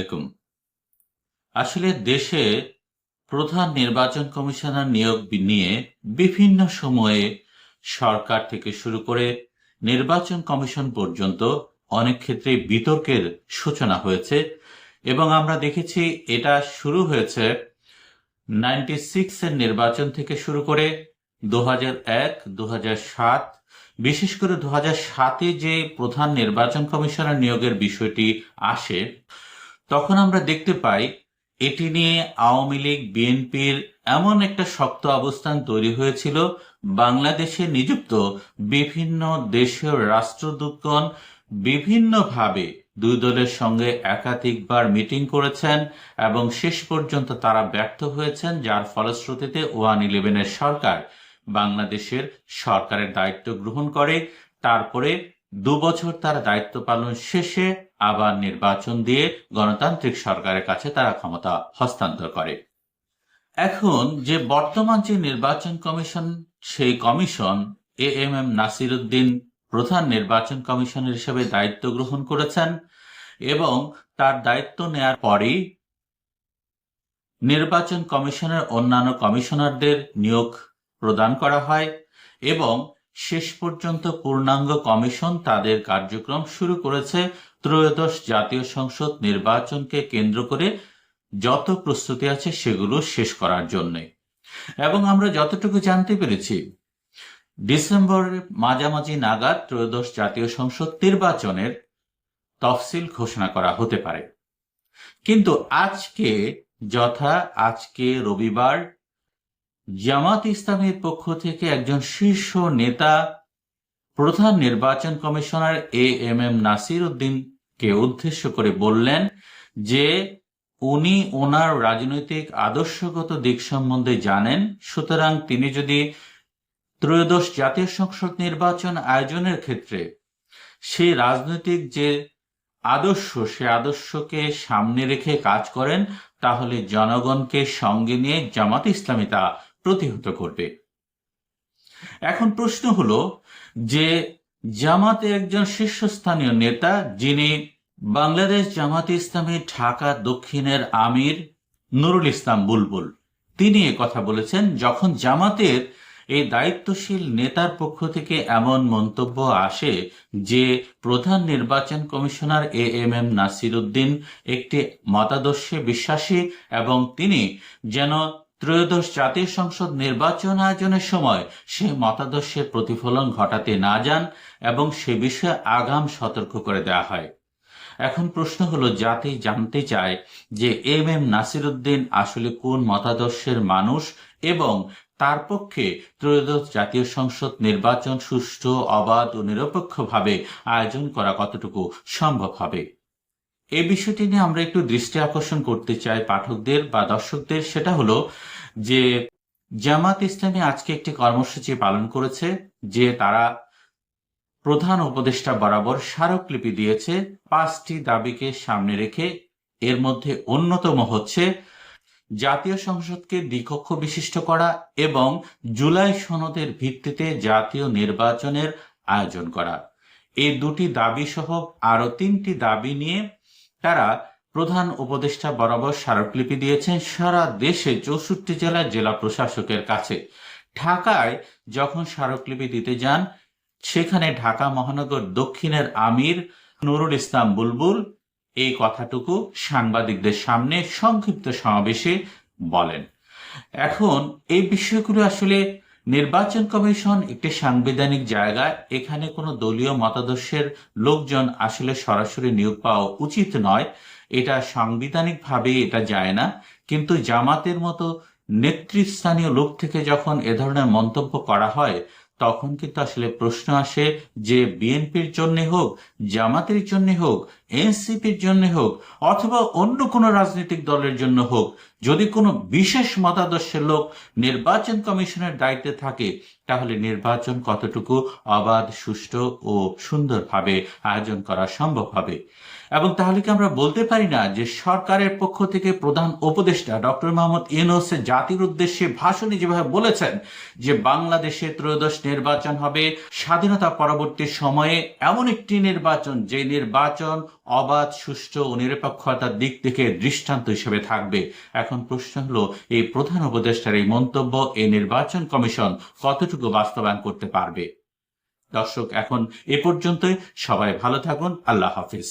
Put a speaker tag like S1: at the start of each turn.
S1: আলাইকুম। আসলে দেশে প্রধান নির্বাচন কমিশনার নিয়োগ নিয়ে বিভিন্ন সময়ে সরকার থেকে শুরু করে নির্বাচন কমিশন পর্যন্ত অনেক ক্ষেত্রে বিতর্কের সূচনা হয়েছে এবং আমরা দেখেছি এটা শুরু হয়েছে নাইনটি সিক্স এর নির্বাচন থেকে শুরু করে দু এক, দু সাত, বিশেষ করে দু সাতে যে প্রধান নির্বাচন কমিশনার নিয়োগের বিষয়টি আসে তখন আমরা দেখতে পাই, এটি নিয়ে আওয়ামী লীগ, বিএনপির এমন একটা শক্ত অবস্থান তৈরি হয়েছিল। বাংলাদেশে নিযুক্ত বিভিন্ন দেশীয় রাষ্ট্রদূতগণ বিভিন্নভাবে দুই দলের সঙ্গে একাধিকবার মিটিং করেছেন এবং শেষ পর্যন্ত তারা ব্যর্থ হয়েছেন, যার ফলশ্রুতিতে ওয়ান ইলেভেনের সরকার বাংলাদেশের সরকারের দায়িত্ব গ্রহণ করে। তারপরে দু বছর তারা দায়িত্ব পালন শেষে আবার নির্বাচন দিয়ে গণতান্ত্রিক সরকারের কাছে তারা ক্ষমতা হস্তান্তর করে। এখন যে বর্তমান যে নির্বাচন কমিশন, সেই commission A M M Nasir Uddin প্রধান নির্বাচন কমিশনার হিসেবে দায়িত্ব গ্রহণ করেছেন এবং তার দায়িত্ব নেয়ার পরেই নির্বাচন কমিশনের অন্যান্য কমিশনারদের নিয়োগ প্রদান করা হয় এবং শেষ পর্যন্ত পূর্ণাঙ্গ কমিশন তাদের কার্যক্রম শুরু করেছে ত্রয়োদশ জাতীয় সংসদ নির্বাচনকে কেন্দ্র করে যত প্রস্তুতি আছে সেগুলো শেষ করার জন্য। এবং আমরা যতটুকু জানতে পেরেছি, ডিসেম্বরের মাঝামাঝি নাগাদ ত্রয়োদশ জাতীয় সংসদ নির্বাচনের তফসিল ঘোষণা করা হতে পারে। কিন্তু আজকে যথা আজকে রবিবার জামাত ইসলামের পক্ষ থেকে একজন শীর্ষ নেতা প্রধান নির্বাচন commissioner A M M Nasir উদ্দিনকে উদ্দেশ্য করে বললেন যে, উনি ওনার রাজনৈতিক আদর্শগত দিক সম্বন্ধে জানেন, সুতরাং তিনি যদি ত্রয়োদশ জাতীয় সংসদ নির্বাচন আয়োজনের ক্ষেত্রে সেই রাজনৈতিক যে আদর্শ, সে আদর্শকে সামনে রেখে কাজ করেন, তাহলে জনগণকে সঙ্গে নিয়ে জামাত ইসলামী তা প্রতিহত করবে। এখন প্রশ্ন হলো যে জামাতে একজন শীর্ষস্থানীয় নেতা, যিনি বাংলাদেশ জামাত ইসলামী ঢাকা দক্ষিণের আমির নুরুল ইসলাম বুলবুল। তিনি কথা বলেছেন, যখন জামাতের এই দায়িত্বশীল নেতার পক্ষ থেকে এমন মন্তব্য আসে যে প্রধান নির্বাচন commissioner A M M Nasir Uddin একটি মতাদর্শে বিশ্বাসী এবং তিনি যেন ত্রয়োদশ জাতীয় সংসদ নির্বাচন আয়োজনের সময় সে মতাদর্শের প্রতিফলন ঘটাতে না যান এবং সে বিষয়ে আগাম সতর্ক করে দেওয়া হয়। এখন প্রশ্ন হলো, জাতি জানতে চায় যে এম এম নাসির উদ্দিন আসলে কোন মতাদর্শের মানুষ এবং তার পক্ষে ত্রয়োদশ জাতীয় সংসদ নির্বাচন সুষ্ঠু, অবাধ ও নিরপেক্ষভাবে আয়োজন করা কতটুকু সম্ভব হবে? এই বিষয়টি নিয়ে আমরা একটু দৃষ্টি আকর্ষণ করতে চাই পাঠকদের বা দর্শকদের। সেটা হলো যে জামাত ইসলামী আজকে একটি কর্মসূচি পালন করেছে যে তারা প্রধান উপদেষ্টা বরাবর স্মারকলিপি দিয়েছে। পাঁচটি দাবিকে সামনে রেখে এর মধ্যে অন্যতম হচ্ছে জাতীয় সংসদকে দ্বিকক্ষ বিশিষ্ট করা এবং জুলাই সনদের ভিত্তিতে জাতীয় নির্বাচনের আয়োজন করা। এই দুটি দাবি সহ আরও তিনটি দাবি নিয়ে তারা প্রধান উপদেষ্টা বরাবর স্মারকলিপি দিয়েছেন সারা দেশে চৌষট্টি জেলার জেলা প্রশাসকের কাছে। ঢাকায় যখন স্মারকলিপি দিতে যান, সেখানে ঢাকা মহানগর দক্ষিণের আমির নুরুল ইসলাম বুলবুল এই কথাটুকু সাংবাদিকদের সামনে সংক্ষিপ্ত সমাবেশে বলেন। এখন এই বিষয়গুলো আসলে নির্বাচন কমিশন একটি সাংবিধানিক জায়গা এখানে কোনো দলীয় মতাদর্শের লোকজন আসলে সরাসরি নিয়োগ পাওয়া উচিত নয়। এটা সাংবিধানিকভাবে এটা যায় না। কিন্তু জামাতের মতো নেতৃস্থানীয় লোক থেকে যখন এ ধরনের মন্তব্য করা হয়, তখন কিন্তু আসলে প্রশ্ন আসে যে বিএনপির জন্য হোক, জামাতের জন্য হোক, এনসিপির জন্য হোক, অথবা অন্য কোনো রাজনৈতিক দলের জন্য হোক যদি কোনো বিশেষ মতাদর্শের লোক নির্বাচন কমিশনের দায়িত্বে থাকে, তাহলে নির্বাচন কতটুকু অবাধ, সুষ্ঠু ও সুন্দরভাবে আয়োজন করা সম্ভব হবে? এবং তাহলে কি আমরা বলতে পারি না যে সরকারের পক্ষ থেকে প্রধান উপদেষ্টা ডক্টর মোহাম্মদ ইউনুস জাতির উদ্দেশ্যে ভাষণে যেভাবে বলেছেন যে বাংলাদেশে ত্রয়োদশ নির্বাচন হবে, স্বাধীনতা পরবর্তী সময়ে এমন একটি নির্বাচন যে নির্বাচন অবাধ, সুষ্ঠু ও নিরপেক্ষতার দিক থেকে দৃষ্টান্ত হিসেবে থাকবে। এখন প্রশ্ন হলো, এই প্রধান উপদেষ্টার এই মন্তব্য, এই নির্বাচন কমিশন কতটুকু বাস্তবায়ন করতে পারবে? দর্শক, এখন এ পর্যন্তই। সবাই ভালো থাকুন। আল্লাহ হাফিজ।